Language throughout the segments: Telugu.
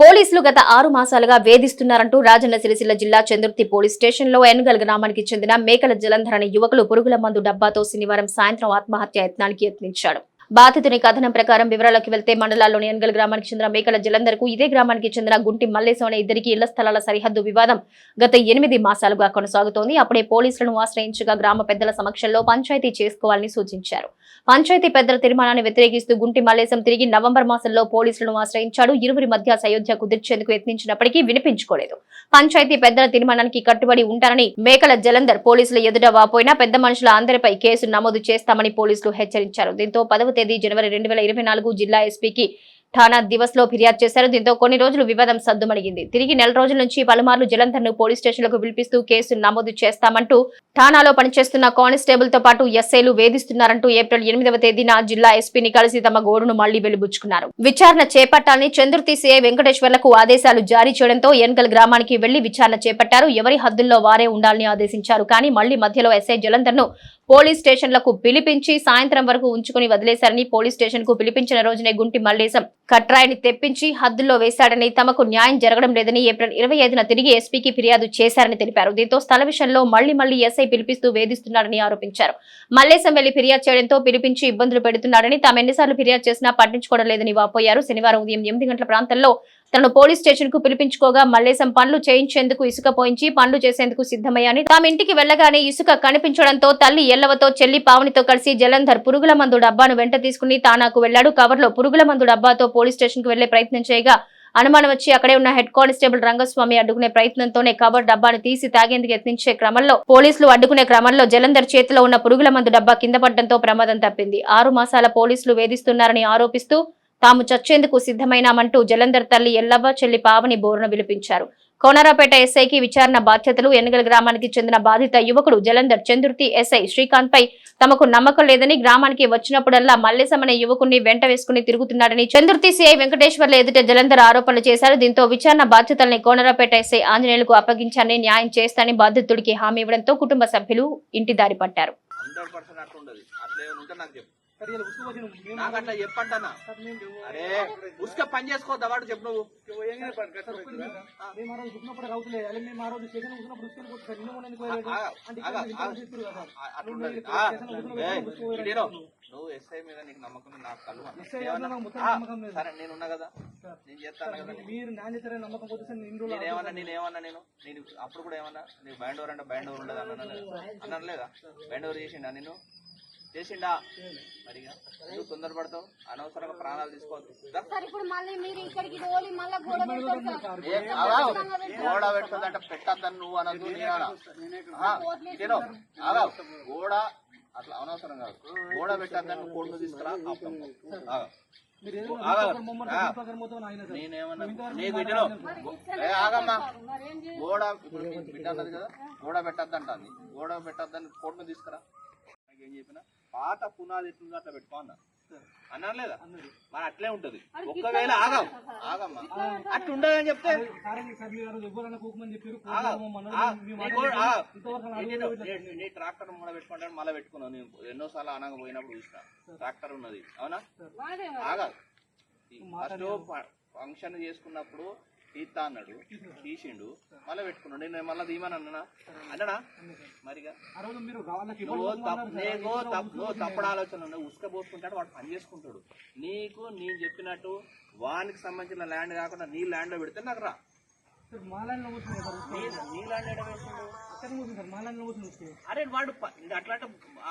పోలీసులు గత ఆరు మాసాలుగా వేధిస్తున్నారంటూ రాజన్న సిరిసిల్ల జిల్లా చందుర్తి పోలీస్ స్టేషన్లో ఎన్గల్ గ్రామానికి చెందిన మేకల జలంధర్ అనే యువకులు పురుగుల మందు డబ్బాతో శనివారం సాయంత్రం ఆత్మహత్య యత్నానికి యత్నించాడు. బాధితుని కథనం ప్రకారం వివరాలకు వెళ్తే మండలాల్లోని ఎన్గల్ గ్రామానికి చెందిన మేకల జలంధర్కు ఇదే గ్రామానికి చెందిన గుంటి మల్లేశం అనే ఇద్దరికి ఇళ్ళ స్థలాల సరిహద్దు వివాదం గత ఎనిమిది మాసాలుగా కొనసాగుతోంది. అప్పుడే పోలీసులను ఆశ్రయించగా గ్రామ పెద్దల సమక్షంలో పంచాయతీ చేసుకోవాలని సూచించారు. పంచాయతీ పెద్దల తీర్మానాన్ని వ్యతిరేకిస్తూ గుంటి మల్లేశం తిరిగి నవంబర్ మాసంలో పోలీసులను ఆశ్రయించాడు. ఇరువురి మధ్య సయోధ్య కుదిర్చేందుకు యత్నించినప్పటికీ వినిపించుకోలేదు. పంచాయతీ పెద్దల తీర్మానానికి కట్టుబడి ఉంటారని మేకల జలంధర్ పోలీసుల ఎదుట వాపోయినా పెద్ద మనుషుల అందరిపై కేసు నమోదు చేస్తామని పోలీసులు హెచ్చరించారు. దీంతో పదవ తేదీ జనవరి రెండు వేల ఇరవై నాలుగు జిల్లా ఎస్పీకి ఠాణా దివస్లో ఫిర్యాదు చేశారు. దీంతో కొన్ని రోజులు వివాదం సద్దుమణిగింది. తిరిగి నెల రోజుల నుంచి పలుమార్లు జలంధర్ను పోలీస్ స్టేషన్లకు పిలిపిస్తూ కేసు నమోదు చేస్తామంటూ ఠాణాలో పనిచేస్తున్న కానిస్టేబుల్తో పాటు ఎస్ఐలు వేధిస్తున్నారంటూ ఏప్రిల్ ఎనిమిదవ తేదీన జిల్లా ఎస్పీని కలిసి తమ గోడును మళ్ళీ వెలిబుచ్చుకున్నారు. విచారణ చేపట్టాలని చంద్రుతి సిఐ వెంకటేశ్వర్లకు ఆదేశాలు జారీ చేయడంతో ఎన్కల్ గ్రామానికి వెళ్ళి విచారణ చేపట్టారు. ఎవరి హద్దుల్లో వారే ఉండాలని ఆదేశించారు. కానీ మళ్ళీ మధ్యలో ఎస్ఐ జలంధర్ను పోలీస్ స్టేషన్లకు పిలిపించి సాయంత్రం వరకు ఉంచుకుని వదిలేశారని పోలీస్ స్టేషన్కు పిలిపించిన రోజునే గుంటి మల్లేశం కట్రాయిని తెప్పించి హద్దుల్లో వేశాడని తమకు న్యాయం జరగడం లేదని ఏప్రిల్ ఇరవై ఐదున తిరిగి ఎస్పీకి ఫిర్యాదు చేశారని తెలిపారు. దీంతో స్థల విషయంలో మళ్ళీ మళ్ళీ ఎస్ఐ పిలిపిస్తూ వేధిస్తున్నారని ఆరోపించారు. మల్లేశం వెళ్ళి ఫిర్యాదు చేయడంతో పిలిపించి ఇబ్బందులు పెడుతున్నాడని తాము ఎన్నిసార్లు ఫిర్యాదు చేసినా పట్టించుకోవడం లేదని వాపోయారు. శనివారం ఉదయం ఎనిమిది గంటల ప్రాంతంలో తనను పోలీస్ స్టేషన్కు పిలిపించుకోగా మల్లేశం పనులు చేయించేందుకు ఇసుక పోయించి పనులు చేసేందుకు సిద్ధమయ్యాని. తాము ఇంటికి వెళ్ళగానే ఇసుక కనిపించడంతో తల్లి ఎల్లవతో చెల్లి పావనితో కలిసి జలంధర్ పురుగుల మందు డబ్బాను వెంట తీసుకుని తానాకు వెళ్ళాడు కవర్లో పురుగుల మందు డబ్బాతో పోలీస్ స్టేషన్కు వెళ్ళే ప్రయత్నం చేయగా అనుమానం వచ్చి అక్కడే ఉన్న హెడ్ కానిస్టేబుల్ రంగస్వామి అడ్డుకునే ప్రయత్నంతోనే కవర్ డబ్బాను తీసి తాగేందుకు యత్నించే క్రమంలో పోలీసులు అడ్డుకునే క్రమంలో జలంధర్ చేతిలో ఉన్న పురుగుల మందు డబ్బా కింద పడడంతో ప్రమాదం తప్పింది. ఆరు మాసాల పోలీసులు వేధిస్తున్నారని ఆరోపిస్తూ తాము చచ్చేందుకు సిద్ధమైనామంటూ జలంధర్ తల్లి ఎల్లవ్వ చెల్లి పావని బోరును విలిపించారు. కోనరాపేట ఎస్ఐకి విచారణ బాధ్యతలు ఎన్నికల గ్రామానికి చెందిన బాధిత యువకుడు జలంధర్ చందుర్తి ఎస్ఐ శ్రీకాంత్ పై తమకు నమ్మకం లేదని గ్రామానికి వచ్చినప్పుడల్లా మల్లేశమనే యువకుని యువకుడిని వెంట వేసుకుని తిరుగుతున్నాడని చందుర్తి సిఐ వెంకటేశ్వర్ల ఎదుట జలంధర్ ఆరోపణలు చేశారు. దీంతో విచారణ బాధ్యతల్ని కోనరాపేట ఎస్ఐ ఆంజనేయులకు అప్పగించాలని న్యాయం చేస్తానని బాధితుడికి హామీ ఇవ్వడంతో కుటుంబ సభ్యులు ఇంటి దారి పట్టారు. నాకు అట్లా అరే ఉసుక పని చేసుకోవద్దా వాడు చెప్పు నువ్వు. నువ్వు ఎస్ఐ మీద నీకు నమ్మకం నాకు ఏమన్నా? లేదు. సరే నేను ఉన్నా కదా? నేను చేస్తాను కదా మీరు నాణ్యతమైన నమ్మకం పోతే నేను నేనేమన్నా నేను? నేను అప్పుడు కూడా ఏమన్నా? నీకు బ్యాండ్ ఓవర్ అంటే బ్యాండ్ ఓవర్ ఉండదు అన్నాను లేదా అన్నాను లేదా బ్యాండ్ ఓవర్ చేసిండా నేను చేసిండా? మరిగా నువ్వు తొందరపడతావు? అనవసరంగా ప్రాణాలు తీసుకోవద్దు. దా. సార్ ఇప్పుడు మళ్ళీ మీరు ఇక్కడికి తోలి మళ్ళీ గోడ పెడుతుందంటే పెట్టద్దని నువ్వు అనదు నేను. ఆగావు. గోడ అట్లా అనవసరం కాదు. గోడ పెట్టద్దని నువ్వు కోడ్ను తీసుకురా ఆగమ్మా? గోడ ఇప్పుడు బిడ్డ కదా. గోడ పెట్టద్దంటాంది. గోడ పెట్టద్దని కోడ్ను తీసుకురా. ఏం చెప్పినా? పాత పునాది ఎట్లుందో అట్లా పెట్టుకో అన్న. అన్నారు లేదా మరి అట్లే ఉంటది. ఒక్కవేళ ఆగం. ఆగమ్మా. అట్లా ఉండదని చెప్తే నీ ట్రాక్టర్ మూల పెట్టుకుంటాను మళ్ళీ పెట్టుకున్నావు. నేను ఎన్నోసార్లు అనగా పోయినప్పుడు చూసిన. ట్రాక్టర్ ఉన్నది. అవునా? ఆగా. ఫస్ట్ ఫంక్షన్ చేసుకున్నప్పుడు తీస్తా అన్నాడు తీసిండు. మళ్ళీ పెట్టుకున్నాడు. నేను మళ్ళీ తీయమని అన్నానా? అన్నాడా? మరిగా. నువ్వు నీకు నువ్వు తప్పుడు ఆలోచన ఉన్నాయి. ఉసుక పోసుకుంటాడు వాడు పని చేసుకుంటాడు. నీకు నేను చెప్పినట్టు వానికి సంబంధించిన ల్యాండ్ కాకుండా నీ ల్యాండ్లో పెడితే నాకు రా. అరే వాడు అట్లా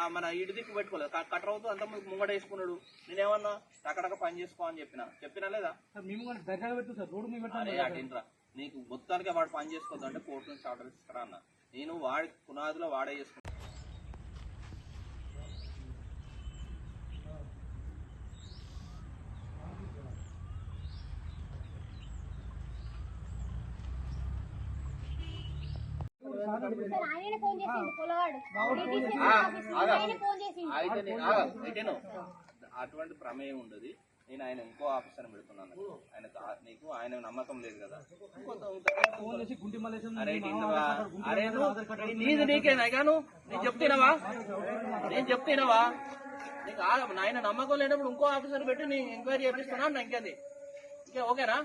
మన ఇటు దిక్కు పెట్టుకోలేదు. కట్టర్ అవుతూ అంత ముంగడ వేసుకున్నాడు. నేనేమన్నా అక్కడక్కడ పని చేసుకో అని చెప్పిన? చెప్పినా లేదా? అటేంట్రా నీకు మొత్తానికి వాడు పని చేసుకోవద్దు అంటే కోర్టు నుంచి ఆర్డర్ ఇస్తారా అన్న? నేను వాడి పునాదిలో వాడే చేసుకున్నాను సార్ ఆయననే ఫోన్ చేసిండు పొలవాడు DTC ఆ, ఆఫీస్ ఆగా. ఆయనే ఫోన్ చేసిండు అయితే నే- ఆగు, అయితేను అటువంటి ప్రమేయం ఉండదు. నేను ఆయన ఇంకో ఆఫీసర్ పెడుతున్నాను. ఆయన నీకు ఆయన నమ్మకం లేదు కదా. అరే నీది నీకేనా గాను నేను చెప్తున్నావా నేను చెప్తున్నావా నీకు ఆ- నాయన నమ్మకం లేనప్పుడు ఇంకో ఆఫీసర్ పెట్టి నీ ఎంక్వైరీ చేపిస్తున్నా నా ఇంకేది? ఇంకా ఓకేనా?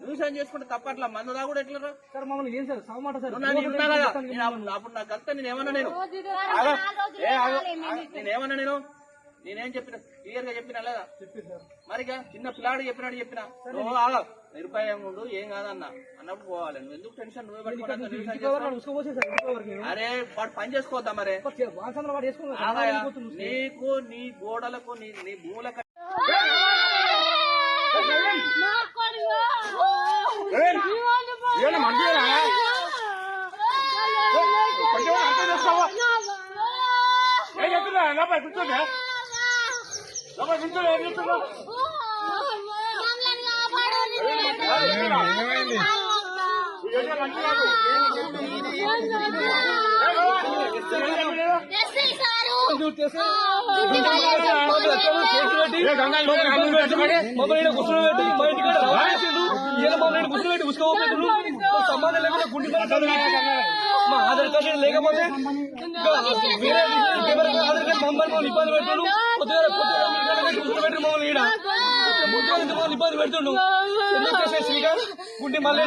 న్యూసెన్స్ చేసుకుంటే తప్పట్లా మందు తాగుడు ఎట్లా సార్ మమ్మల్ని ఏం సార్ సాగమాట సార్ అప్పుడు నాకు కలిస్తే నేను ఏమన్నా నేను. నేనేమన్నా నేను నేనేం చెప్పిన క్లియర్గా చెప్పినా లేదా మరిగా చిన్న పిల్లాడు చెప్పినాడు చెప్పిన నిరుపాయం ఉండు ఏం కాదన్న అన్నప్పుడు పోవాలి నువ్వు ఎందుకు టెన్షన్ నువ్వే అరే వాడు పని చేసుకోవద్దా మరే వాసంలో వాడు వేసుకోండి ఆగాయా నీకు నీ గోడలకు నీ నీ భూములకు మమ్మల్ని మా ఇంటికాడ రవాణేసిండు ఈయన మమ్మల్ని కూర్చోబెట్టి ఉసుకోబెట్టిండు సంబంధం లేకుండా గుండి మా ఆధార్ కార్డు లేకపోతే వేరే ఆధార్ కార్డు మమ్మల్ని ఇబ్బంది మీ పెట్టి కూర్చోబెట్టి మమ్మల్ని ఈడ. ఇబ్బంది పెడుతుండు. శ్రీకాంత్ గుండి మళ్ళీ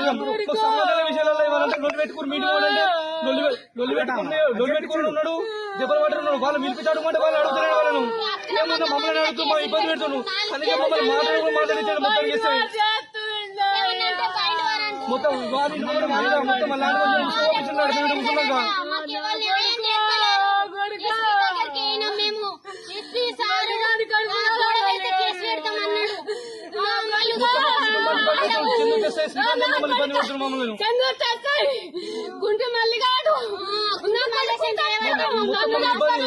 సంబంధాల విషయాలలో ఏమన్నా లొల్లి పెట్టుకుని మీటింగ్ అంటే లొల్లి పె- లొల్లి పెట్టుకుని ఉన్నాడు. దెబ్బలు పట్టున్నాడు వాళ్ళు పిలిపించాడు అంటే వాళ్ళు అడుగుతున్నాడు వాళ్ళను ఏమన్నా మమ్మల్ని అడుగుతూ మా ఇబ్బంది పెడుతున్నాడు అందుకే మమ్మల్ని మాట్లాడుకుని మాట్లాడించాడు మొత్తం చేస్తాయి మొత్తం వారి మొత్తం మళ్ళీ శ్రీకాంత్ మమ్మల్ని ఇబ్బంది మమ్మల్ని గుంటె మొత్తం ఇబ్బంది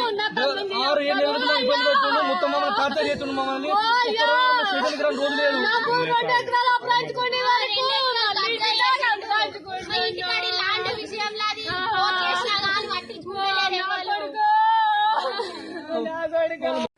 ఆరు ఏళ్ళు ఇబ్బంది పెడుతున్నాడు మొత్తం మమ్మల్ని. టార్చర్ చేస్తున్నాడు మమ్మల్ని రోజు లేదు.